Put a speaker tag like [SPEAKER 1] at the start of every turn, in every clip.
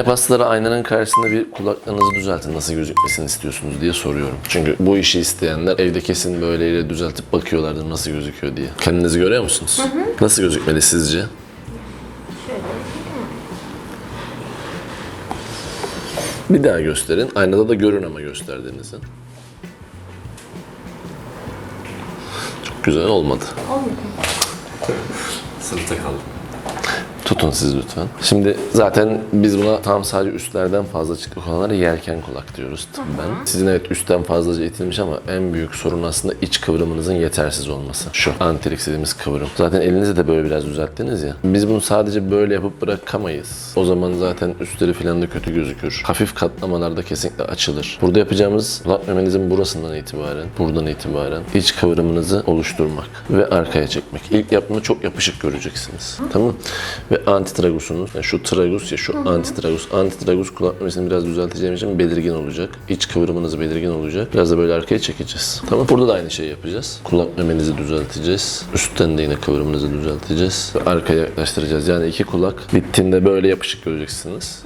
[SPEAKER 1] Hastalara aynanın karşısında bir kulaklarınızı düzeltin nasıl gözükmesini istiyorsunuz diye soruyorum. Çünkü bu işi isteyenler evde kesin böyleyle düzeltip bakıyorlardır nasıl gözüküyor diye. Kendinizi görüyor musunuz? Nasıl gözükmeli sizce? Bir daha gösterin. Aynada da görün ama gösterdiğinizi. Çok güzel olmadı.
[SPEAKER 2] Sınıfta kaldım.
[SPEAKER 1] Tutun siz lütfen. Şimdi zaten biz buna tam sadece üstlerden fazla çıkık olanlara yelken kulak diyoruz tıbben. Sizin evet üstten fazlaca itilmiş ama en büyük sorun aslında iç kıvrımınızın yetersiz olması. Şu antrix dediğimiz kıvrım. Zaten elinizi de böyle biraz düzelttiniz ya. Biz bunu sadece böyle yapıp bırakamayız. O zaman zaten üstleri falan da kötü gözükür. Hafif katlamalarda kesinlikle açılır. Burada yapacağımız kulak memenizin burasından itibaren, buradan itibaren iç kıvrımınızı oluşturmak ve arkaya çekmek. İlk yapımı çok yapışık göreceksiniz. Tamam Ve antitragusunuz, yani şu tragus ya şu antitragus. Antitragus kulak memesini biraz düzelteceğim için belirgin olacak. İç kıvrımınız belirgin olacak. Biraz da böyle arkaya çekeceğiz. Tamam Burada da aynı şeyi yapacağız. Kulak memenizi düzelteceğiz. Üstten de yine kıvrımınızı düzelteceğiz. Arkaya yaklaştıracağız. Yani iki kulak bittiğinde böyle yapışık göreceksiniz.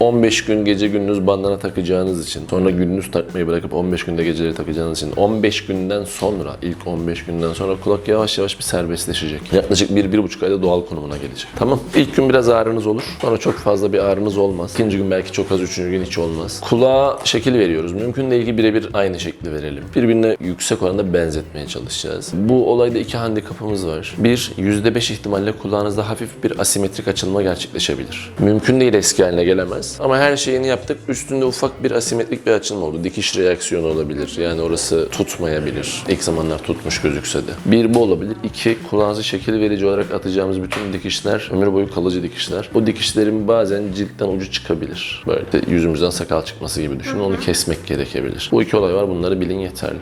[SPEAKER 1] 15 gün gece gündüz bandana takacağınız için, sonra gündüz takmayı bırakıp 15 günde geceleri takacağınız için 15 günden sonra, ilk 15 günden sonra kulak yavaş yavaş bir serbestleşecek. Yaklaşık 1-1,5 ayda doğal konumuna gelecek. Tamam. İlk gün biraz ağrınız olur. Sonra çok fazla bir ağrınız olmaz. İkinci gün belki çok az, üçüncü gün hiç olmaz. Kulağa şekil veriyoruz. Mümkün değil ki birebir aynı şekli verelim. Birbirine yüksek oranda benzetmeye çalışacağız. Bu olayda iki handikapımız var. Bir, %5 ihtimalle kulağınızda hafif bir asimetrik açılma gerçekleşebilir. Mümkün değil eski haline gelemez. Ama her şeyini yaptık. Üstünde ufak bir asimetrik bir açılma oldu. Dikiş reaksiyonu olabilir. Yani orası tutmayabilir. İlk zamanlar tutmuş gözükse de. Bir bu olabilir. İki, kulağınızı şekil verici olarak atacağımız bütün dikişler ömür boyu kalıcı dikişler. O dikişlerin bazen ciltten ucu çıkabilir. Böyle işte yüzümüzden sakal çıkması gibi düşünün. Onu kesmek gerekebilir. Bu iki olay var. Bunları bilin yeterli.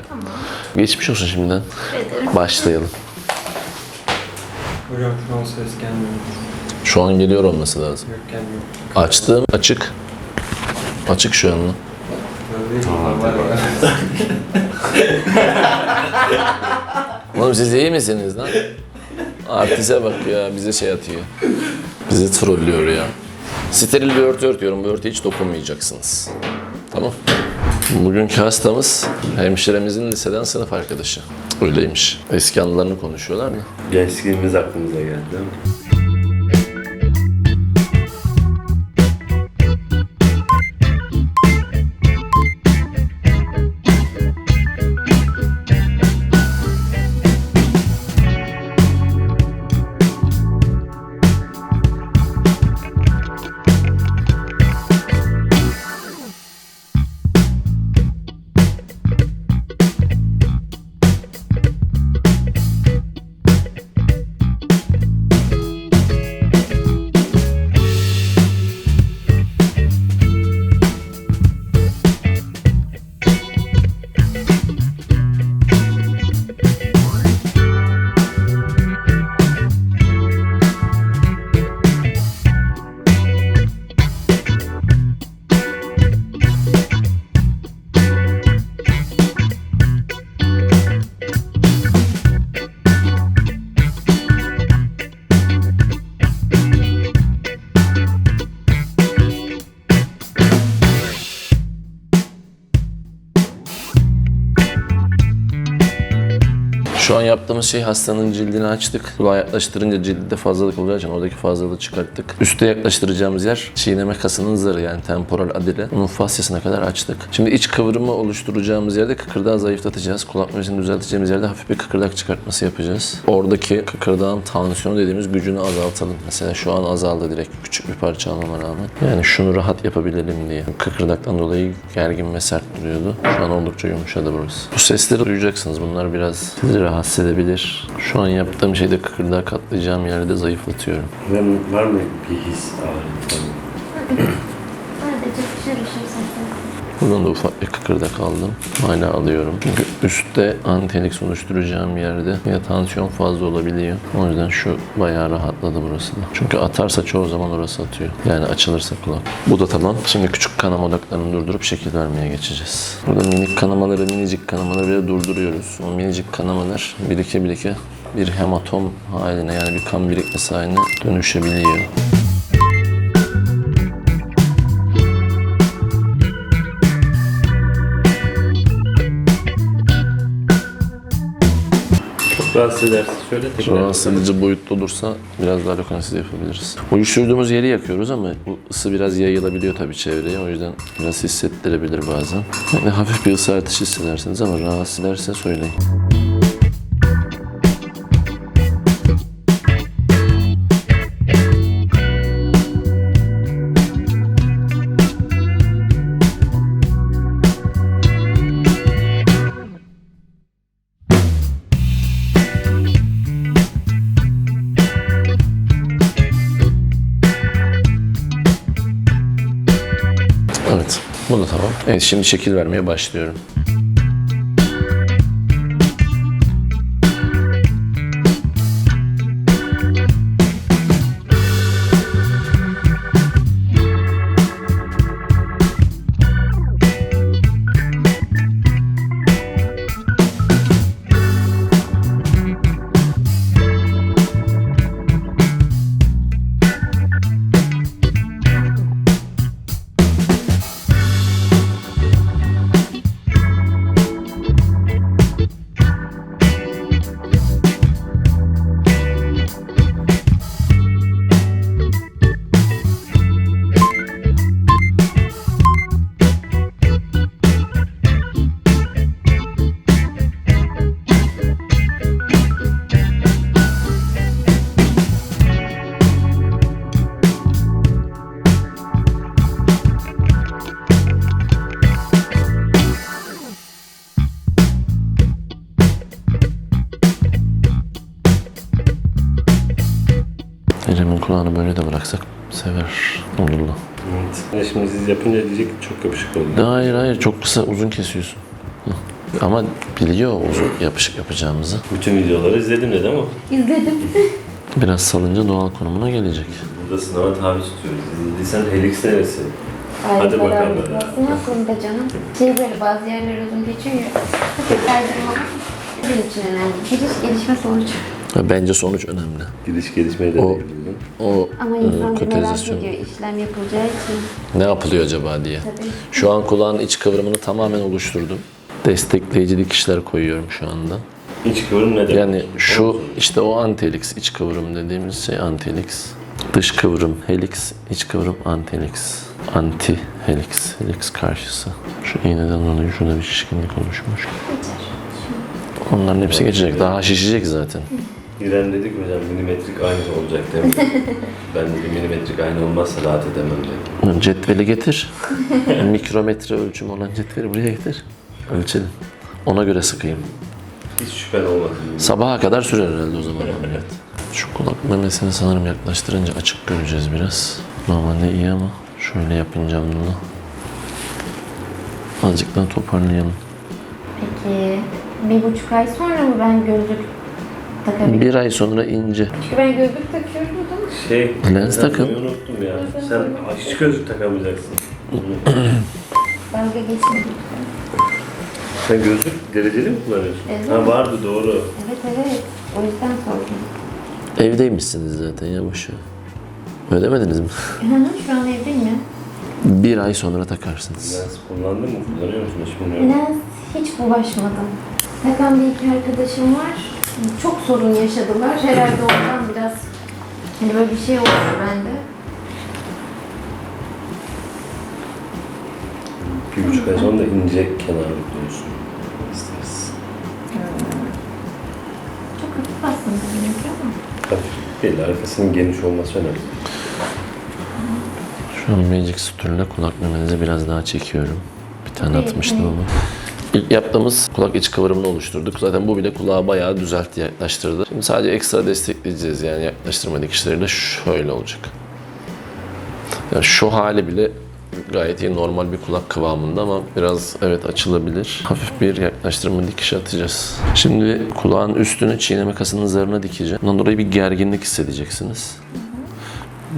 [SPEAKER 1] Geçmiş olsun şimdiden. Başlayalım.
[SPEAKER 3] Hocam şu an ses gelmiyor.
[SPEAKER 1] Şu an geliyor olması lazım.
[SPEAKER 3] Yok gelmiyor.
[SPEAKER 1] Açtım. Açık. Açık şu an.
[SPEAKER 2] Tamam.
[SPEAKER 1] Oğlum siz iyi misiniz lan? Artiste bak ya bize şey atıyor. Bizi trollüyor ya. Steril bir örtü örtüyorum. Bu örtüye hiç dokunmayacaksınız. Tamam. Bugünkü hastamız hemşiremizin liseden sınıf arkadaşı. Öyleymiş. Eski anılarını konuşuyorlar mı?
[SPEAKER 2] Gençliğimiz aklımıza geldi değil mi?
[SPEAKER 1] Yaptığımız şey hastanın cildini açtık. Kulağa yaklaştırınca ciltte fazlalık olacağı için oradaki fazlalığı çıkarttık. Üste yaklaştıracağımız yer çiğneme kasının zırhı yani temporal adile. Onun fasyasına kadar açtık. Şimdi iç kıvrımı oluşturacağımız yerde kıkırdağı zayıflatacağız. Kulak memesini düzelteceğimiz yerde hafif bir kıkırdak çıkartması yapacağız. Oradaki kıkırdağın tansiyonu dediğimiz gücünü azaltalım. Mesela şu an azaldı direkt küçük bir parça almama rağmen. Yani şunu rahat yapabilelim diye. Kıkırdaktan dolayı gergin ve sert duruyordu. Şu an oldukça yumuşadı burası. Bu sesleri duyacaksınız. Bunlar biraz sizi rahatsız edebilir. Şu an yaptığım şeyde kıkırdağı katlayacağım yerde zayıflatıyorum.
[SPEAKER 2] Hocam var mı bir his ağrı falan?
[SPEAKER 4] Sadece fışır fışır sesler.
[SPEAKER 1] Buradan da ufak bir kıkırdak aldım. Hala alıyorum. Çünkü üstte antenix oluşturacağım yerde ya tansiyon fazla olabiliyor. O yüzden şu bayağı rahatladı burası da. Çünkü atarsa çoğu zaman orası atıyor. Yani açılırsa kulak. Bu da tamam. Şimdi küçük kanama odaklarını durdurup şekil vermeye geçeceğiz. Burada minik kanamaları, minicik kanamaları bir de durduruyoruz. O minicik kanamalar birike birike bir hematom haline yani bir kan birikmesi haline dönüşebiliyor.
[SPEAKER 2] Rahatsız ederse şöyle tekrar.
[SPEAKER 1] Rahatsız edici boyutta olursa biraz daha lokansiz yapabiliriz. Uyuşturduğumuz yeri yakıyoruz ama bu ısı biraz yayılabiliyor tabii çevreye. O yüzden biraz hissettirebilir bazen. Yani hafif bir ısı artışı hissedersiniz ama rahatsız ederse söyleyin. Evet, şimdi şekil vermeye başlıyorum. Kulağını böyle de bıraksak sever Nurullah.
[SPEAKER 2] Evet. Şimdi siz yapınca diyecek çok yapışık oldu.
[SPEAKER 1] Hayır hayır çok kısa uzun kesiyorsun. Ama biliyor uzun yapışık yapacağımızı.
[SPEAKER 2] Bütün videoları izledim dedi ama
[SPEAKER 4] İzledim.
[SPEAKER 1] Biraz salınca doğal konumuna gelecek.
[SPEAKER 2] burada sınava tabi tutuyoruz. İzlediysen Helix neresi?
[SPEAKER 4] Ay,
[SPEAKER 2] Hadi bakalım.
[SPEAKER 4] versin aklımda canım. Şey böyle bazı yerler uzun geçiyor ya. Var. Benim için önemli. Giriş gelişme sonuç.
[SPEAKER 1] Bence sonuç önemli.
[SPEAKER 2] Gidiş gelişmeyi de
[SPEAKER 1] O-. O
[SPEAKER 4] Ama
[SPEAKER 1] e,
[SPEAKER 4] insan bir merak ediyor işlem yapılacağı için.
[SPEAKER 1] Ne yapılıyor acaba diye.
[SPEAKER 4] Tabii.
[SPEAKER 1] Şu an kulağın iç kıvrımını tamamen oluşturdum. Destekleyici dikişler koyuyorum şu anda.
[SPEAKER 2] İç kıvrım ne demek?
[SPEAKER 1] Yani şu işte o antelix, iç kıvrım dediğimiz şey antelix. Dış kıvrım helix, iç kıvrım antelix. Anti helix, helix karşısı. Şu iğneden dolayı şurada bir şişkinlik oluşmuş.
[SPEAKER 4] Geçer.
[SPEAKER 1] Onların hepsi geçecek. Daha şişecek zaten.
[SPEAKER 2] İrem dedik hocam milimetrik aynı olacak mi? ben dedim milimetrik aynı olmazsa rahat edemem dedim.
[SPEAKER 1] Cetveli getir. Mikrometre ölçümü olan cetveli buraya getir. Ölçelim. Ona göre sıkayım.
[SPEAKER 2] Hiç şüphen olmasın.
[SPEAKER 1] Sabaha kadar sürer herhalde o zaman ameliyat. Şu kulak memesini sanırım yaklaştırınca açık göreceğiz biraz. Normalde iyi ama şöyle yapınca bunu. Azıcık daha toparlayalım.
[SPEAKER 4] Peki bir buçuk ay sonra mı ben gözlük takabilirim?
[SPEAKER 1] Bir ay sonra ince.
[SPEAKER 4] Çünkü ben gözlük takıyorum da?
[SPEAKER 2] Şey,
[SPEAKER 1] Lens
[SPEAKER 2] ben
[SPEAKER 1] takın.
[SPEAKER 2] bunu Unuttum ya. Sen hiç gözlük takamayacaksın.
[SPEAKER 4] Dalga geçmedim.
[SPEAKER 2] Sen gözlük dereceli mi kullanıyorsun?
[SPEAKER 4] Evet.
[SPEAKER 2] Ha vardı doğru.
[SPEAKER 4] Evet evet. O yüzden sordum.
[SPEAKER 1] Evdeymişsiniz zaten ya boşu. Ödemediniz mi?
[SPEAKER 4] Hı hı, Şu an evdeyim ya.
[SPEAKER 1] Bir ay sonra takarsınız.
[SPEAKER 2] Lens kullandın mı? Kullanıyor musun? Hiç bilmiyorum.
[SPEAKER 4] Lens hiç bulaşmadım. Takan bir iki arkadaşım var. Çok sorun yaşadılar. Herhalde ondan biraz hani böyle bir şey oldu bende.
[SPEAKER 2] Bir buçuk ay sonra da ince kenarlık diyorsun. İstersin.
[SPEAKER 4] Çok hafif aslında benimki ama.
[SPEAKER 2] Hafif değil, arkasının geniş olması önemli.
[SPEAKER 1] Şu an Magic Sutür'le kulak memenizi biraz daha çekiyorum. Bir tane atmıştım ama. İlk yaptığımız kulak iç kıvrımını oluşturduk. Zaten bu bile kulağı bayağı düzeltti, yaklaştırdı. Şimdi sadece ekstra destekleyeceğiz yani yaklaştırma dikişleri de şöyle olacak. Yani şu hali bile gayet iyi normal bir kulak kıvamında ama biraz evet açılabilir. Hafif bir yaklaştırma dikişi atacağız. Şimdi kulağın üstünü çiğneme kasının zarına dikeceğim. Bundan dolayı bir gerginlik hissedeceksiniz.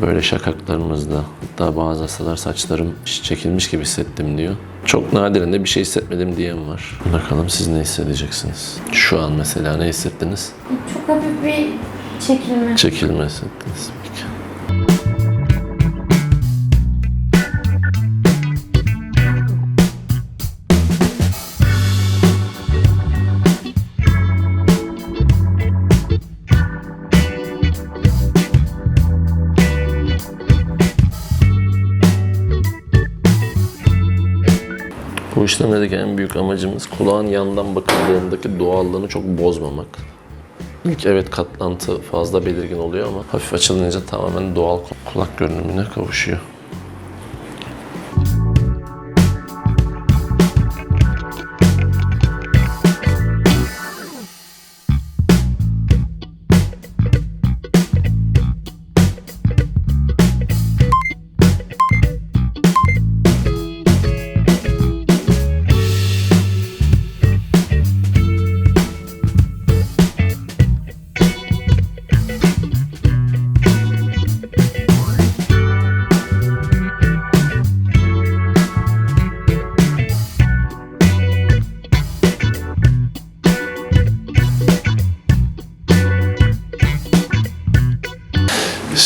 [SPEAKER 1] Böyle şakaklarımızda hatta bazı hastalar saçlarım çekilmiş gibi hissettim diyor. Çok nadiren de bir şey hissetmedim diyen var. Bakalım siz ne hissedeceksiniz? Şu an mesela ne hissettiniz?
[SPEAKER 4] Çok hafif bir çekilme.
[SPEAKER 1] Çekilme hissettiniz. İşlemlerdeki en büyük amacımız kulağın yandan bakıldığındaki doğallığını çok bozmamak. İlk evet katlantı fazla belirgin oluyor ama hafif açılınca tamamen doğal kulak görünümüne kavuşuyor.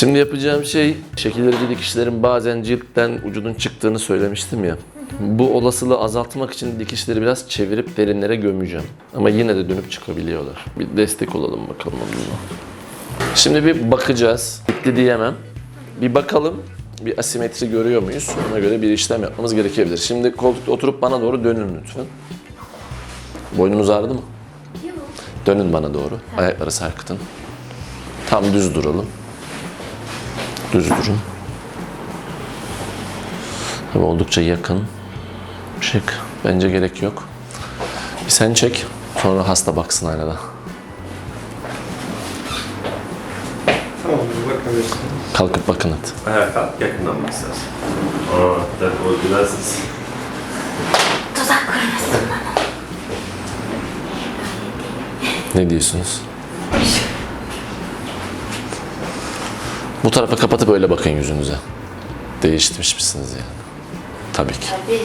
[SPEAKER 1] Şimdi yapacağım şey şekillerici dikişlerin bazen ciltten ucunun çıktığını söylemiştim ya. Bu olasılığı azaltmak için dikişleri biraz çevirip derinlere gömeceğim. Ama yine de dönüp çıkabiliyorlar. Bir destek olalım bakalım onunla. Şimdi bir bakacağız. Bitti diyemem. Bir bakalım. Bir asimetri görüyor muyuz? Ona göre bir işlem yapmamız gerekebilir. Şimdi koltukta oturup bana doğru dönün lütfen. Boynunuz ağrıdı mı?
[SPEAKER 4] Yok.
[SPEAKER 1] Dönün bana doğru. Ayakları sarkıtın. Tam düz duralım. Düz durun. Tabii oldukça yakın. Çık. Bence gerek yok. Bir sen çek. Sonra hasta baksın aynada.
[SPEAKER 3] Tamam bakabilirsin.
[SPEAKER 1] Kalkıp bakın hadi.
[SPEAKER 2] Ayağa kalk yakından bak istersen. Aa, dakika o gülersiniz.
[SPEAKER 4] Tuzak kurmasın.
[SPEAKER 1] Ne diyorsunuz? Bu tarafa kapatıp öyle bakın yüzünüze. Değiştirmiş misiniz yani? Tabii ki.
[SPEAKER 4] Tabii.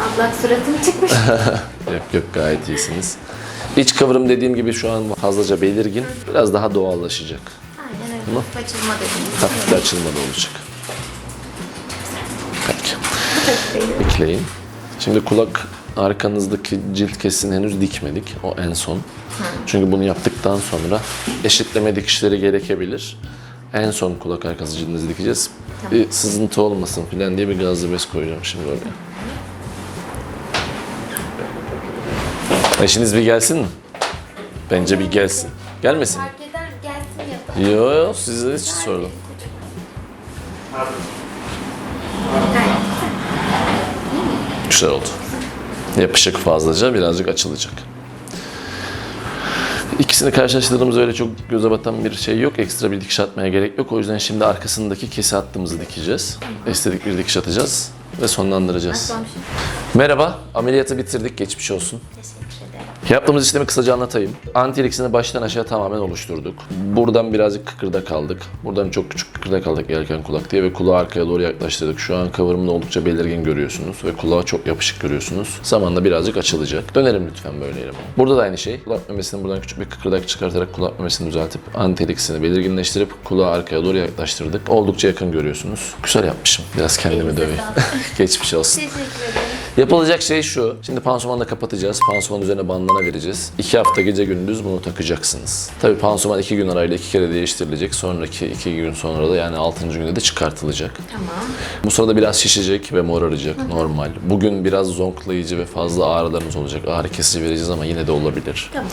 [SPEAKER 4] Ablak suratım çıkmış.
[SPEAKER 1] Yok yok gayet iyisiniz. İç kıvrım dediğim gibi şu an fazlaca belirgin. Biraz daha doğallaşacak.
[SPEAKER 4] Aynen öyle. Açılma dediğimiz.
[SPEAKER 1] Hafif de açılma da olacak. Peki. Bekleyin. Şimdi kulak arkanızdaki cilt kesini henüz dikmedik. O en son. Çünkü bunu yaptıktan sonra eşitleme dikişleri gerekebilir. En son kulak arkası cildinizi dikeceğiz. Bir sızıntı olmasın filan diye bir gazlı bez koyacağım şimdi oraya. Eşiniz bir gelsin mi? Bence bir gelsin. Gelmesin?
[SPEAKER 4] Fark eder gelsin ya da.
[SPEAKER 1] Yo yo size hiç sordum. Güzel oldu. Yapışık fazlaca birazcık açılacak. İkisini karşılaştırdığımız öyle çok göze batan bir şey yok. Ekstra bir dikiş atmaya gerek yok. O yüzden şimdi arkasındaki kesi hattımızı dikeceğiz. Estetik bir dikiş atacağız ve sonlandıracağız. Merhaba, ameliyatı bitirdik. Geçmiş olsun.
[SPEAKER 4] Teşekkür.
[SPEAKER 1] Yaptığımız işlemi kısaca anlatayım. Anti baştan aşağı tamamen oluşturduk. Buradan birazcık kıkırda kaldık. Buradan çok küçük kıkırda kaldık gelirken kulak diye ve kulağı arkaya doğru yaklaştırdık. Şu an kıvrımını oldukça belirgin görüyorsunuz ve kulağı çok yapışık görüyorsunuz. Zamanla birazcık açılacak. Dönelim lütfen böyle yerime. Burada da aynı şey. Kulak memesini buradan küçük bir kıkırdak çıkartarak kulak memesini düzeltip anti belirginleştirip kulağı arkaya doğru yaklaştırdık. Oldukça yakın görüyorsunuz. Güzel yapmışım. Biraz kendimi döveyim. Geçmiş olsun.
[SPEAKER 4] Teşekkür ederim.
[SPEAKER 1] Yapılacak şey şu. Şimdi pansumanı da kapatacağız. Pansuman üzerine bandana vereceğiz. İki hafta gece gündüz bunu takacaksınız. Tabii pansuman iki gün arayla iki kere değiştirilecek. Sonraki iki gün sonra da yani altıncı günde de çıkartılacak.
[SPEAKER 4] Tamam.
[SPEAKER 1] Bu sırada biraz şişecek ve moraracak. Normal. Bugün biraz zonklayıcı ve fazla ağrılarınız olacak. Ağrı kesici vereceğiz ama yine de olabilir.
[SPEAKER 4] Tamam.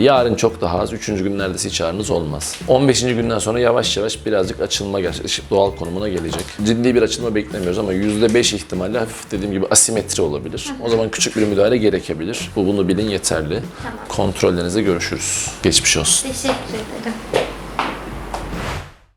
[SPEAKER 1] Yarın çok daha az. Üçüncü gün neredeyse hiç ağrınız olmaz. 15. günden sonra yavaş yavaş birazcık açılma gerçekleşip doğal konumuna gelecek. Ciddi bir açılma beklemiyoruz ama %5 ihtimalle hafif dediğim gibi asimetri olabilir. O zaman küçük bir müdahale gerekebilir. Bu bunu bilin yeterli. Kontrollerinizde görüşürüz. Geçmiş olsun.
[SPEAKER 4] Teşekkür ederim.